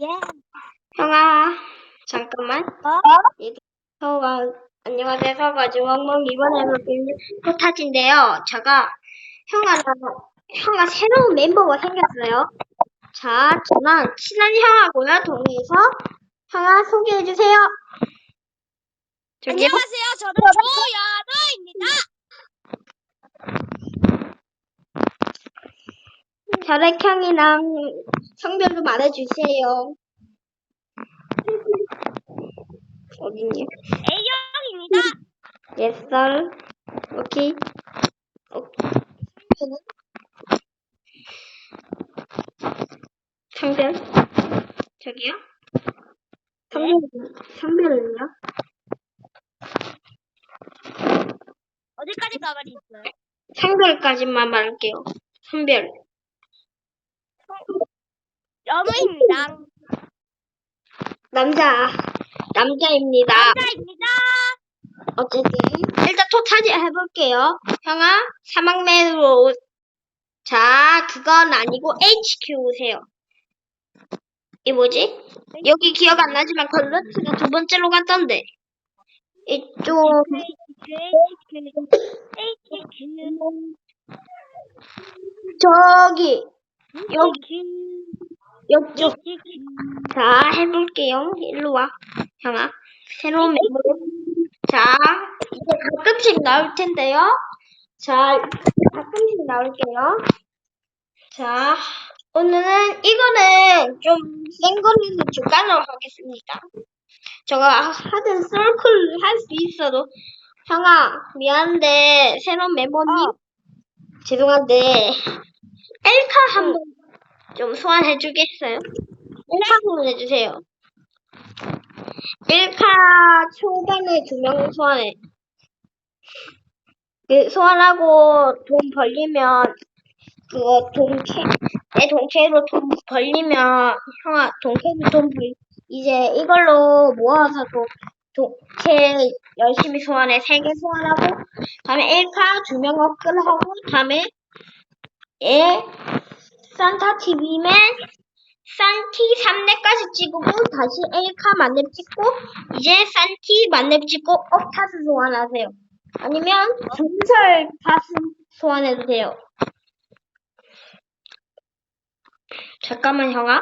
예. 형아, 잠깐만. 어? 서가 안녕하세요. 서가 중앙몽 이번에 해볼 포타지인데요. 제가 형아랑 형아 새로운 멤버가 생겼어요. 자, 저는 친한 형하고요. 동의해서 형아 소개해 주세요. 저기요. 안녕하세요. 저는 조연우입니다. 혈액형이랑 성별도 말해주세요. 어딨니? A형입니다. Sir. 오케이. 오케이. 성별? 저기요? 성별, 성별은요? 어디까지 가만히 있어요? 성별까지만 말할게요. 성별. 연우입니다. 남자. 남자입니다. 남자입니다. 어쨌든 일단 토차지 해볼게요. 형아 사막맨으로 자 그건 아니고 HQ세요. 이 뭐지? 여기 기억 안 나지만 걸러트가 두 번째로 갔던데 이쪽 저기 여기 옆쪽 자 해볼게요. 일로 와 형아 새로운 멤버 자 이제 가끔씩 나올 텐데요. 자 가끔씩 나올게요. 자 오늘은 이거는 좀 센 거는 중간으로 하겠습니다. 제가 하든 서클 할 수 있어도 형아 미안한데 새로운 멤버님 어. 죄송한데 엘카 한번 좀 소환해 주겠어요? 엘카 소환해 주세요. 엘카 초반에 두 명 소환해. 그 소환하고 돈 벌리면 그거 돈캐 내 돈캐로 돈 벌리면 형아 돈캐로 돈 벌, 이제 이걸로 모아서 돈 돈캐 열심히 소환해 세 개 소환하고 다음에 엘카 두명 업글 하고 다음에 에 산타 TV맨 산티 3렙까지 찍고 다시 엘카 만렙 찍고 이제 산티 만렙 찍고 업타스 소환하세요. 아니면 전설 타스 소환해도 돼요. 잠깐만 형아.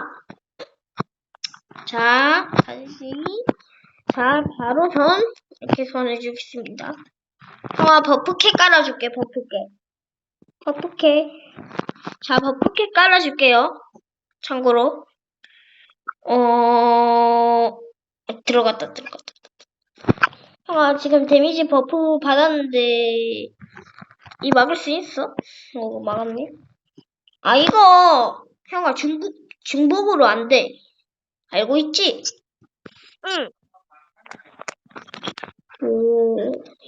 자 다시 자 바로 전 이렇게 소환해 주겠습니다. 형아 버프캐 깔아줄게 버프캐. 버프캐. 자, 버프캐 깔아줄게요. 참고로. 어, 들어갔다, 들어갔다. 아, 지금 데미지 버프 받았는데, 이 막을 수 있어? 어, 막았네. 아, 이거, 형아, 중복, 중복으로 안 돼. 알고 있지? 응. 그,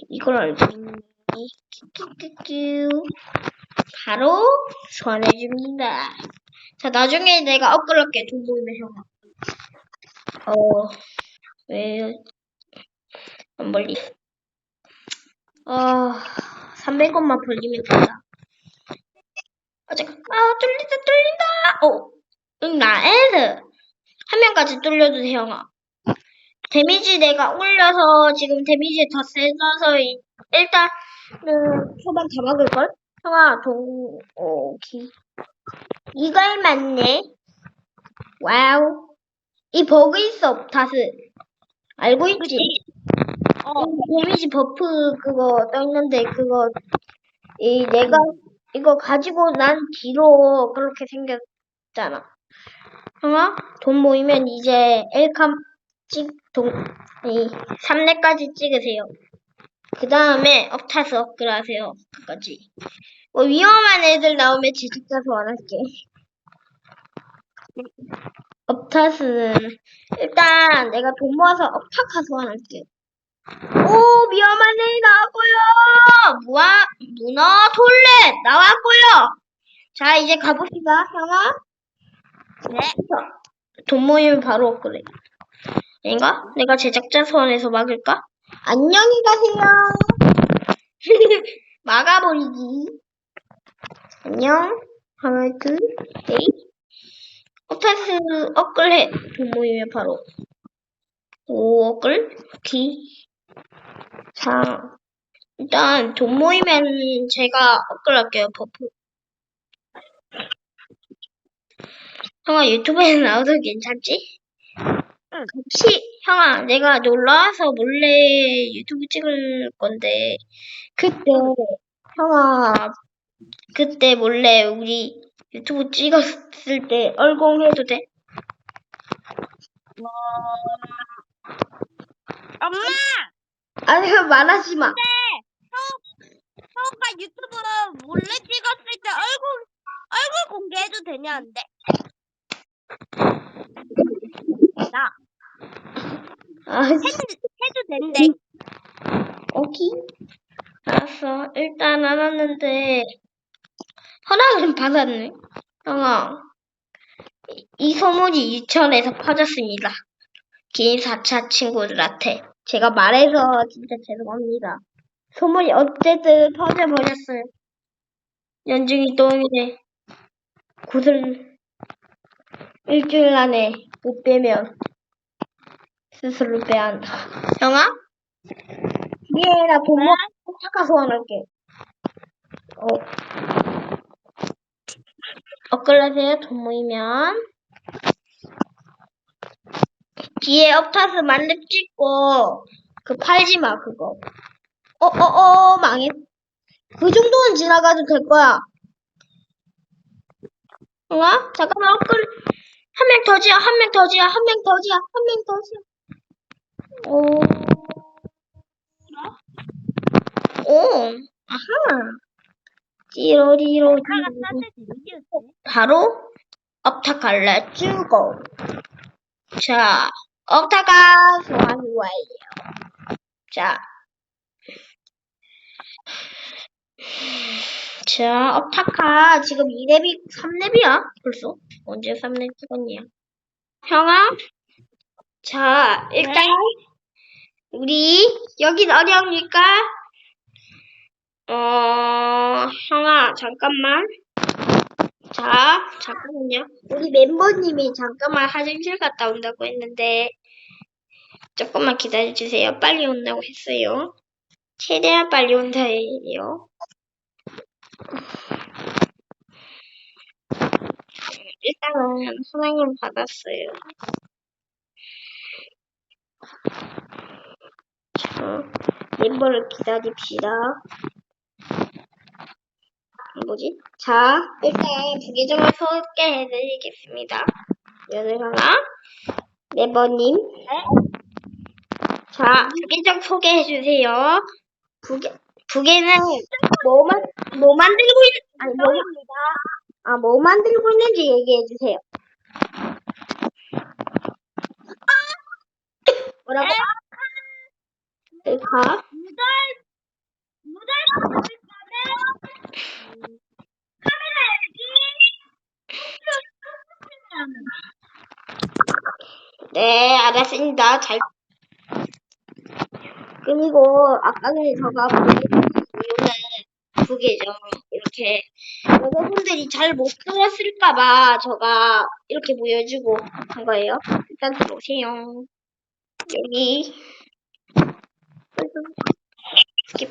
이걸 알고 있니? 끼끼끼끼. 바로 소환해줍니다. 자, 나중에 내가 돈 모으면 형아. 어, 왜, 안 벌리. 어, 300원만 벌리면 된다. 아, 잠깐, 아, 뚫린다, 뚫린다! 어, 응, 나 애드. 한 명까지 뚫려도 돼, 형아. 데미지 내가 올려서 지금 데미지 더 세져서 이- 일단 은 초반 다 막을걸? 형아 동 오케이 이걸 맞네. 와우. 이 버그 있어 다스 알고 있지? 어. 이 데미지 버프 그거 떠있는데 그거 이 내가 이거 가지고 난 뒤로 그렇게 생겼잖아. 형아 돈 모이면 이제 엘캄 찍 동 이 3렙까지 찍으세요 그 다음에 업타스 업글 하세요. 끝까지. 뭐 위험한 애들 나오면 제작자 소환할게. 업타스는 일단 내가 돈 모아서 업타카 소환할게. 오 위험한 애 나왔고요. 무아 문어 톨렛 나왔고요. 자 이제 가봅시다. 형아. 네. 돈 모이면 바로 업그레이드. 아닌가? 내가 제작자 소환해서 막을까? 안녕히 가세요. 막아버리기. 안녕. 하나, 둘, 셋. 업타스 업글해 돈 모이면 바로 오 업글 기. 자 일단 돈 모이면 제가 업글할게요 버프. 형아 유튜브에 나와도 괜찮지? 응. 혹시 형아 내가 놀러 와서 몰래 유튜브 찍을 건데 그때 형아 그때 몰래 우리 유튜브 찍었을 때 얼공 해도 돼? 엄마! 아니 말하지 마. 형아가 유튜브 몰래 찍었을 때 얼굴 얼굴 공개해도 되냐 안 돼? 나 아, 해도, 해도 된대. 오케이. 알았어. 일단 알았는데 허락은 받았네. 형아, 이- 이 소문이 유치원에서 퍼졌습니다. 긴 4차 친구들한테. 제가 말해서 진짜 죄송합니다. 소문이 어쨌든 퍼져버렸어요. 연중이 똥이네. 굿을 일주일 안에 못 빼면 스스로 빼야 한다. 형아? 예, 나? 먹고 착가 소환할게. 어. 업글하세요, 돈 모이면. 뒤에 업타스 만렙 찍고, 그 팔지 마, 그거. 어, 어, 어, 망해. 그 정도는 지나가도 될 거야. 어? 잠깐만, 업글, 한 명 더 지어, 한명 더 지어, 한명 더 지어, 한명 더 지어. 오. 오, 아하. 찌로리로. 바로 업타칼라 주고. 자, 업타가 소환 완료. 자. 자, 업타카 지금 2렙이 3렙이야 벌써. 언제 3렙 찍었냐? 형아? 자, 일단 네? 우리 여긴 어려우니까 어, 형아, 잠깐만. 자, 잠깐만요. 우리 멤버님이 잠깐만 화장실 갔다 온다고 했는데, 조금만 기다려 주세요. 빨리 온다고 했어요. 최대한 빨리 온다 해요. 일단은 선생님 받았어요. 자, 멤버를 기다립시다. 뭐지? 자, 일단 부계정을 소개 해드리겠습니다. 연우형아, 네버님. 자, 부계정 소개해주세요. 부계, 부계는 뭐, 만, 뭐 만들고 있, 아니, 뭐, 아, 뭐 만들고 있는지 얘기해 주세요. 뭐라고? 엘카? 무달 무달 네, 알았습니다. 잘. 그리고 아까 전에 제가 보여드린 두 개죠. 이렇게 여러분들이 잘못 들었을까봐 제가 이렇게 보여주고 한 거예요. 일단 들어오세요. 여기. 스킵.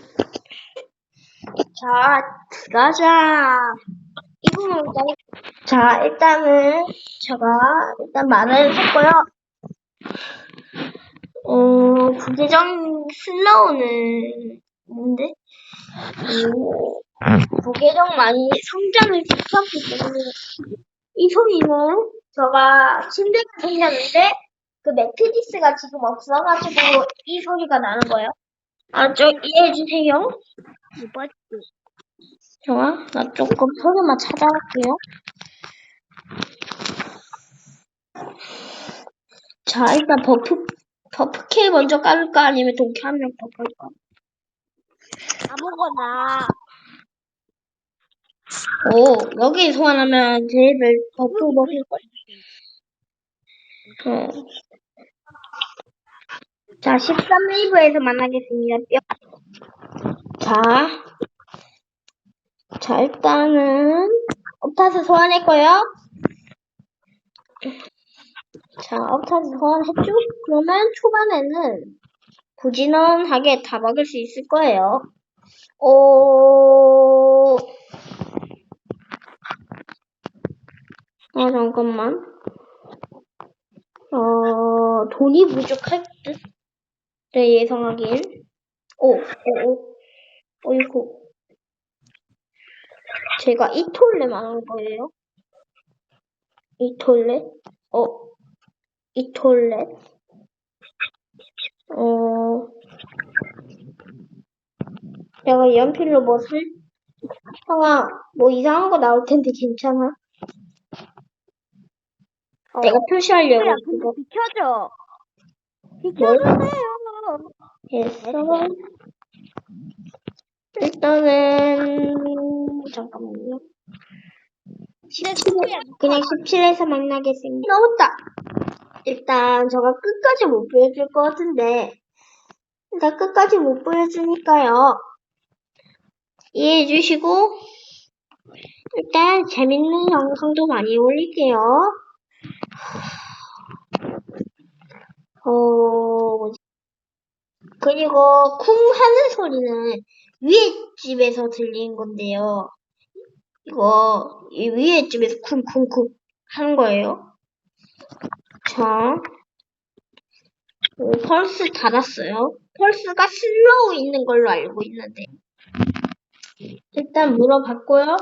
자, 들어가자. 이분은 일단 자, 일단은 제가 일단 말을 했고요. 어, 부계정 슬로우는 뭔데? 오, 부계정 많이 성장을 시켰기 때문에 이 소리는 제가 침대가 생겼는데 그 매트리스가 지금 없어가지고 이 소리가 나는 거예요. 아, 좀 이해해주세요. 이번 좋아, 나 조금 소리만 찾아갈게요. 자, 일단 버프, 버프케 먼저 깔을까? 아니면 동캐 한명 더 깔까? 아무거나 오, 여기 소환하면 제일 버프 먹을 거야. 어. 자, 13레이브에서 만나겠습니다. 뿅. 자. 자, 일단은, 업타스 소환했고요. 자, 업타스 소환했죠? 그러면 초반에는 부지런하게 다 막을 수 있을 거예요. 오, 아, 잠깐만. 어, 돈이 부족할 듯? 네, 예상하기엔. 오, 오, 오. 어이구. 제가 이톨레 말한 거예요. 이톨레? 어, 이톨레? 어, 내가 연필로 뭐 살, 형아, 뭐 이상한 거 나올 텐데 괜찮아? 어. 내가 표시하려고 야, 근데 비켜줘. 비켜주세요. 했어. 일단은, 잠깐만요. 내 친구야. 그냥 17에서 만나겠습니다. 넘었다! 일단, 저가 끝까지 못 보여줄 것 같은데, 일단 끝까지 못 보여주니까요. 이해해 주시고, 일단 재밌는 영상도 많이 올릴게요. 어? 그리고 쿵 하는 소리는 위에 집에서 들리는 건데요. 이거 이 위에 집에서 쿵쿵쿵 하는 거예요. 자, 오, 펄스 닫았어요. 펄스가 슬로우 있는 걸로 알고 있는데 일단 물어봤고요.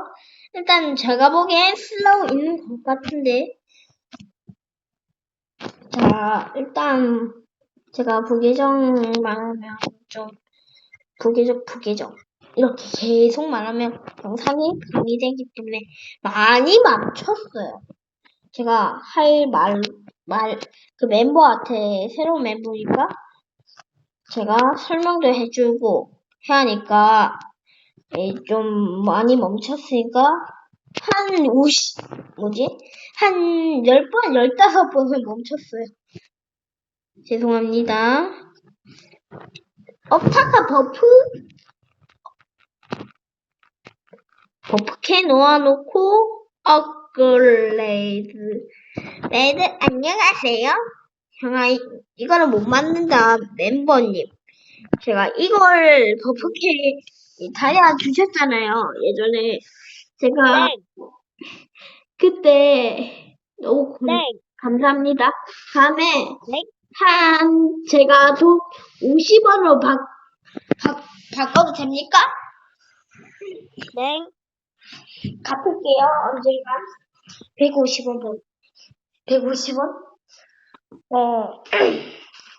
일단 제가 보기엔 슬로우 있는 것 같은데 자, 일단 제가 부계정 말하면 좀 부계정 부계정 이렇게 계속 말하면 영상이 감이 되기 때문에 많이 멈췄어요. 제가 할 말, 말, 그 멤버한테 새로운 멤버니까 제가 설명도 해주고 해야 하니까 예, 좀 많이 멈췄으니까 한 50, 뭐지? 한 10번, 15번은 멈췄어요. 죄송합니다. 업타카 버프? 버프캐 놓아놓고 업그레이드 레드 안녕하세요. 형아 이, 이거는 못 맞는다 멤버님. 제가 이걸 버프캐 다이아 주셨잖아요. 예전에 제가 네, 그때 너무 고- 네, 감사합니다. 다음에 네. 한 제가 돈 50원으로 바, 바, 바꿔도 됩니까? 네. 갚을게요. 언젠가. 150원 번. 150원? 어.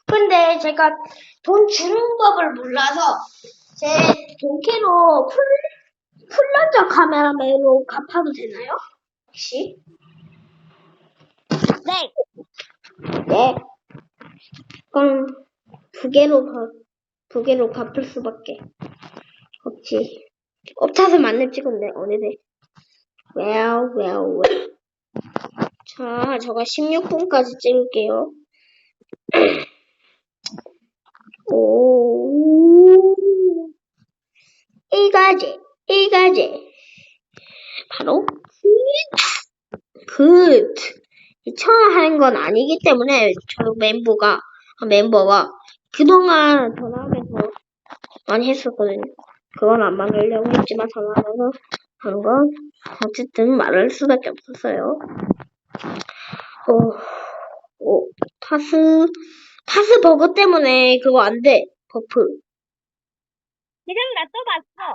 근데 제가 돈 주는 법을 몰라서 제 돈캐로 풀, 풀런저 카메라맨으로 갚아도 되나요? 혹시? 네. 네. 그럼 두 개로 가, 두 개로 갚을 수밖에 없지. 업타서 만렙 찍었네, 어느새. well, well, well. 자, 저가 16분까지 찍을게요. 오, 이가제, 이가제. 바로, 굿. 처음 하는 건 아니기 때문에 저 멤버가 아, 멤버가 그동안 전화하면서 많이 했었거든요. 그건 안 말하려고 했지만 전화하면서 한건 어쨌든 말할 수밖에 없었어요. 어, 어, 타스 타스 버그 때문에 그거 안 돼. 버프. 지금 나 또 봤어.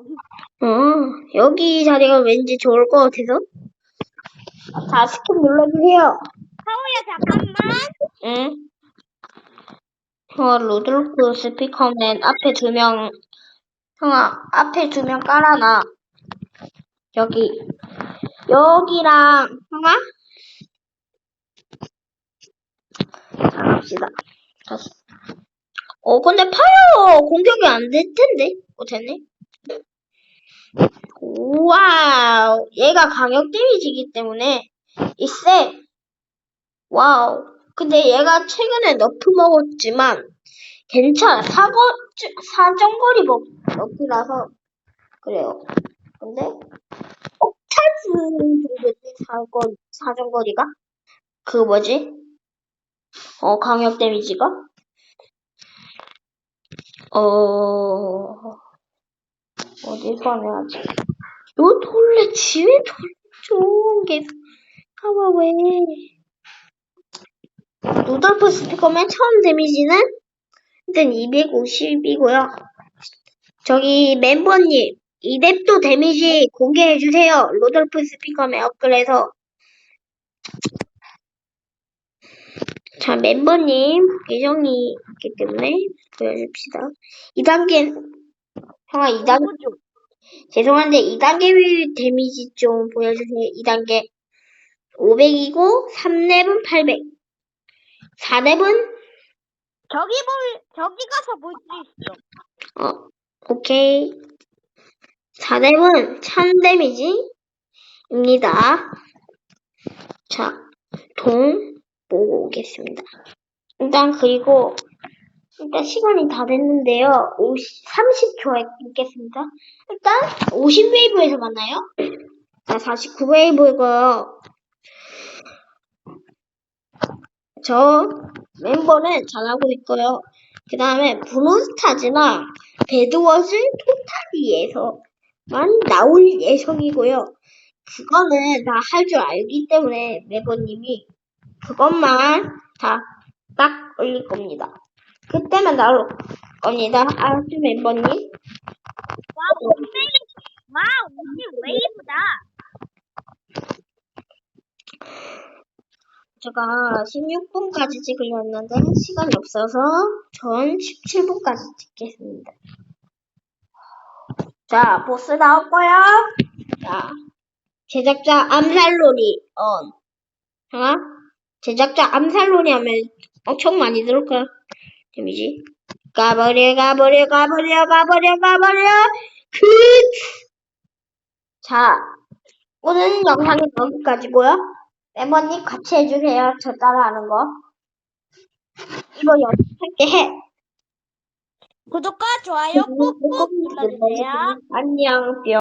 어, 여기 자리가 왠지 좋을 것 같아서. 자, 스킵 눌러주세요. 하우야 잠깐만. 응. 형아, 루돌프 스피커맨 앞에 두 명, 형아, 앞에 두 명 깔아놔. 여기. 여기랑, 형아? 자, 갑시다. 다시. 어, 근데 파이어 공격이 안 될 텐데. 어, 됐네. 와우. 얘가 강력 데미지이기 때문에, 이 쎄. 와우. 근데 얘가 최근에 너프 먹었지만 괜찮아. 사거, 사정거리 먹, 너프라서 그래요. 근데 옥차즈 정도지 사거, 사정거리가? 그 뭐지? 어, 강력 데미지가? 어, 어디서 내야지? 요 돌레, 지뢰 돌레 좋은 게, 아마 왜. 루돌프 스피커맨 처음 데미지는 일단 250이고요. 저기 멤버님, 이 랩도 데미지 공개해주세요. 루돌프 스피커맨 업글에서. 자, 멤버님 계정이 있기 때문에 보여줍시다. 2단계, 형아 2단계, 누구죠? 죄송한데 2단계 데미지 좀 보여주세요. 2단계 500이고 3렙은 800. 4렙은 저기 볼 저기 가서 볼 수 있어. 어, 오케이. 4렙은 1000 데미지입니다. 자, 동 보고 오겠습니다. 일단 그리고 일단 시간이 다 됐는데요. 50, 30초에 끊겠습니다. 일단 50웨이브에서 만나요. 자, 49웨이브고요. 저 멤버는 잘하고 있고요. 그 다음에 브론스타즈나 배드워즈 토탈리에서만 나올 예정이고요. 그거는 다 할 줄 알기 때문에 멤버님이 그것만 다 딱 올릴 겁니다. 그때만 나올 겁니다. 알았죠, 멤버님? 와 오십 와 오십 웨이브다. 제가 16분까지 찍으려 했는데 시간이 없어서 전 17분까지 찍겠습니다. 자, 보스 나왔고요. 자, 제작자 암살놀이 on. 하나, 제작자 암살놀이 하면 엄청 많이 들을 거야. 데미지. 가버려, 가버려, 가버려, 가버려, 가버려. 그. 자, 오늘 영상이 여기까지고요. 멤버님 같이 해주세요. 저 따라하는 거. 이거 연습할게 해. 구독과 좋아요 꾹꾹 눌러주세요. 안녕, 뿅.